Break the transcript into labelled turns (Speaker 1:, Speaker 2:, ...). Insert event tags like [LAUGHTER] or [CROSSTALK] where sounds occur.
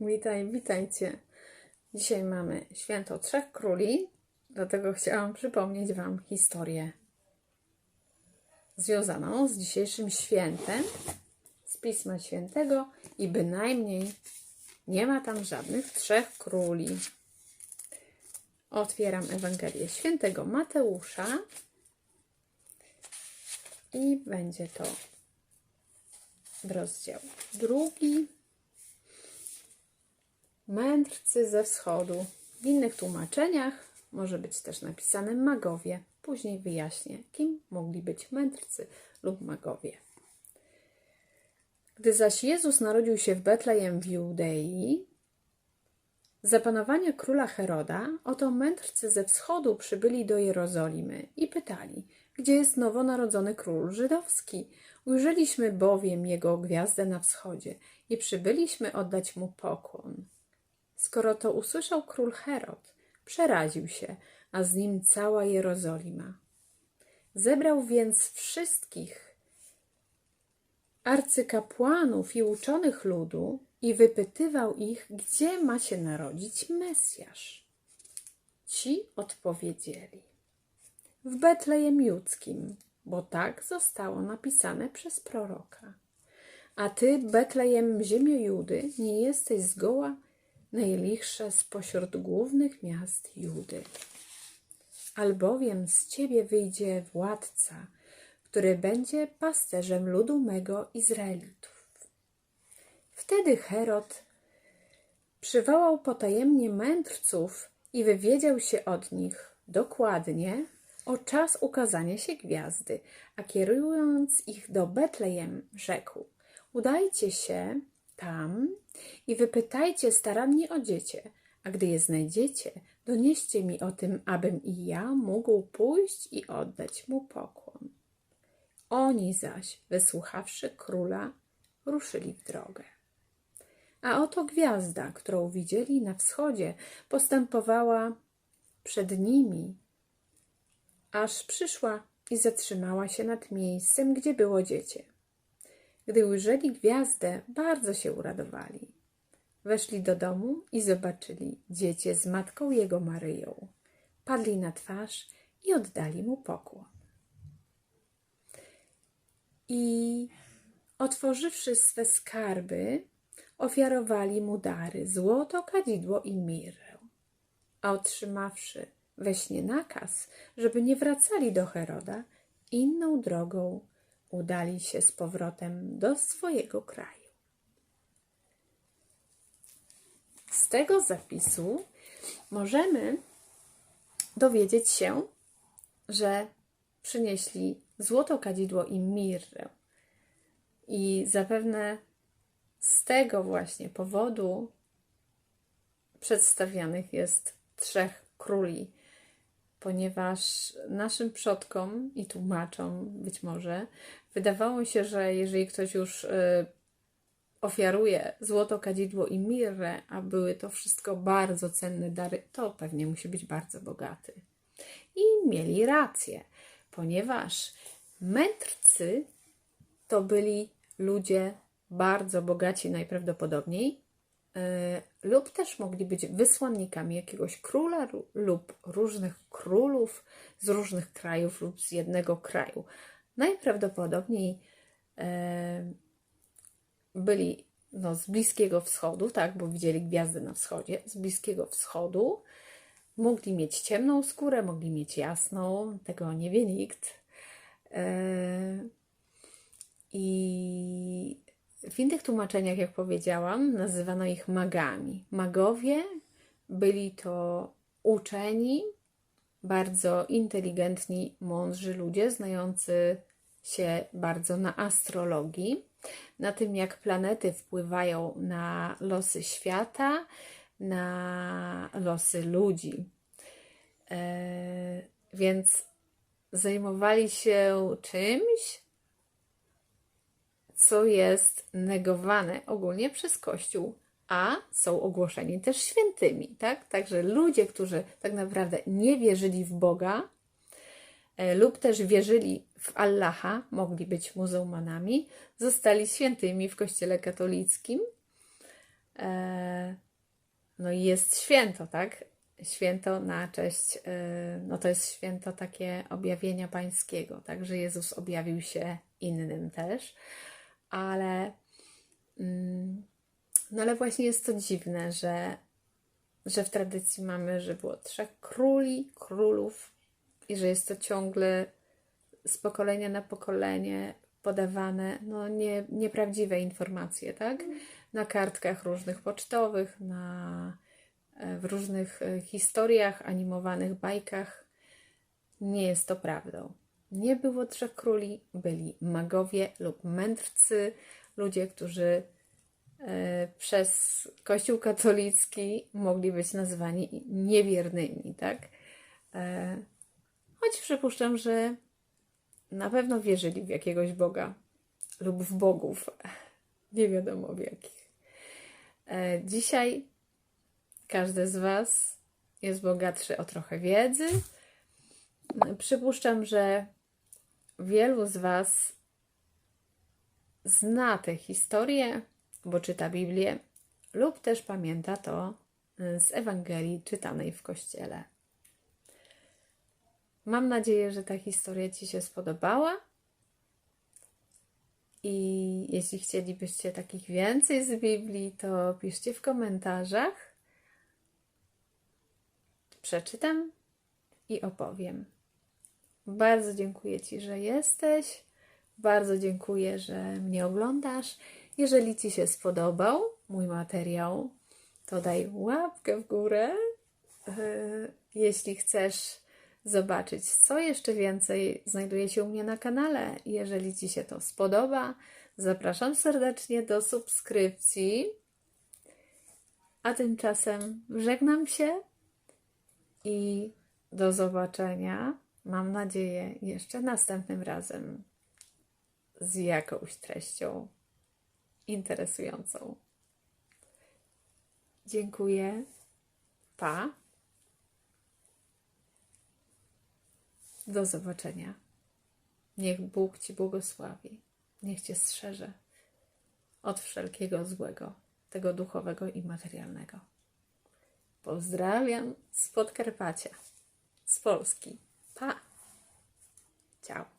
Speaker 1: Witaj, witajcie. Dzisiaj mamy święto Trzech Króli, dlatego chciałam przypomnieć Wam historię związaną z dzisiejszym świętem z Pisma Świętego i bynajmniej nie ma tam żadnych trzech króli. Otwieram Ewangelię Świętego Mateusza i będzie to rozdział drugi. Mędrcy ze wschodu. W innych tłumaczeniach może być też napisane magowie. Później wyjaśnię, kim mogli być mędrcy lub magowie. Gdy zaś Jezus narodził się w Betlejem w Judei, za panowania króla Heroda, oto mędrcy ze wschodu przybyli do Jerozolimy i pytali, gdzie jest nowonarodzony król żydowski. Ujrzeliśmy bowiem jego gwiazdę na wschodzie i przybyliśmy oddać mu pokłon. Skoro to usłyszał król Herod, przeraził się, a z nim cała Jerozolima. Zebrał więc wszystkich arcykapłanów i uczonych ludu i wypytywał ich, gdzie ma się narodzić Mesjasz. Ci odpowiedzieli: W Betlejem Judzkim, bo tak zostało napisane przez proroka. A ty, Betlejem, ziemio Judy, nie jesteś zgoła najlichsze spośród głównych miast Judy. Albowiem z ciebie wyjdzie władca, który będzie pasterzem ludu mego Izraelitów. Wtedy Herod przywołał potajemnie mędrców i wywiedział się od nich dokładnie o czas ukazania się gwiazdy, a kierując ich do Betlejem, rzekł: Udajcie się tam i wypytajcie starannie o dziecię, a gdy je znajdziecie, donieście mi o tym, abym i ja mógł pójść i oddać mu pokłon. Oni zaś, wysłuchawszy króla, ruszyli w drogę. A oto gwiazda, którą widzieli na wschodzie, postępowała przed nimi, aż przyszła i zatrzymała się nad miejscem, gdzie było dziecię. Gdy ujrzeli gwiazdę, bardzo się uradowali. Weszli do domu i zobaczyli dziecię z matką jego Maryją. Padli na twarz i oddali mu pokłon. I otworzywszy swe skarby, ofiarowali mu dary złoto, kadzidło i mirrę. A otrzymawszy we śnie nakaz, żeby nie wracali do Heroda, inną drogą udali się z powrotem do swojego kraju. Z tego zapisu możemy dowiedzieć się, że przynieśli złoto, kadzidło i mirrę. I zapewne z tego właśnie powodu przedstawianych jest trzech króli, ponieważ naszym przodkom i tłumaczom być może wydawało się, że jeżeli ktoś już y, ofiaruje złoto, kadzidło i mirrę, a były to wszystko bardzo cenne dary, to pewnie musi być bardzo bogaty. I mieli rację, ponieważ mędrcy to byli ludzie bardzo bogaci najprawdopodobniej, lub też mogli być wysłannikami jakiegoś króla lub różnych królów z różnych krajów lub z jednego kraju. Najprawdopodobniej yy, byli no, z Bliskiego Wschodu, tak, bo widzieli gwiazdy na wschodzie, z Bliskiego Wschodu. Mogli mieć ciemną skórę, mogli mieć jasną, tego nie wie nikt. Yy, I w innych tłumaczeniach, jak powiedziałam, nazywano ich magami. Magowie byli to uczeni, bardzo inteligentni, mądrzy ludzie, znający się bardzo na astrologii, na tym, jak planety wpływają na losy świata, na losy ludzi. E, więc zajmowali się czymś, co jest negowane ogólnie przez Kościół, a są ogłoszeni też świętymi, tak? Także ludzie, którzy tak naprawdę nie wierzyli w Boga e, lub też wierzyli w Allaha, mogli być muzułmanami, zostali świętymi w Kościele katolickim. E, no i jest święto, tak? Święto na cześć, y, no to jest święto takie objawienia pańskiego, tak? Że Jezus objawił się innym też, ale mm, no ale właśnie jest to dziwne, że, że w tradycji mamy, że było trzech króli, królów i że jest to ciągle z pokolenia na pokolenie podawane no, nie, nieprawdziwe informacje, tak? Na kartkach różnych pocztowych, na, e, w różnych e, historiach, animowanych bajkach. Nie jest to prawdą. Nie było trzech króli, byli magowie lub mędrcy, ludzie, którzy e, przez Kościół katolicki mogli być nazwani niewiernymi, tak? E, choć przypuszczam, że na pewno wierzyli w jakiegoś Boga lub w bogów. [LAUGHS] Nie wiadomo w jakich. E, Dzisiaj każdy z Was jest bogatszy o trochę wiedzy. Przypuszczam, że wielu z Was zna tę historię, bo czyta Biblię, lub też pamięta to y, z Ewangelii czytanej w kościele. Mam nadzieję, że ta historia Ci się spodobała. I jeśli chcielibyście takich więcej z Biblii, to piszcie w komentarzach. Przeczytam i opowiem. Bardzo dziękuję Ci, że jesteś. Bardzo dziękuję, że mnie oglądasz. Jeżeli Ci się spodobał mój materiał, to daj łapkę w górę. Yy, Jeśli chcesz zobaczyć, co jeszcze więcej znajduje się u mnie na kanale, jeżeli Ci się to spodoba, zapraszam serdecznie do subskrypcji. A tymczasem żegnam się i do zobaczenia. Mam nadzieję, jeszcze następnym razem z jakąś treścią interesującą. Dziękuję. Pa. Do zobaczenia. Niech Bóg Ci błogosławi. Niech Cię strzeże od wszelkiego złego, tego duchowego i materialnego. Pozdrawiam z Podkarpacia, z Polski. Pa! Ciao!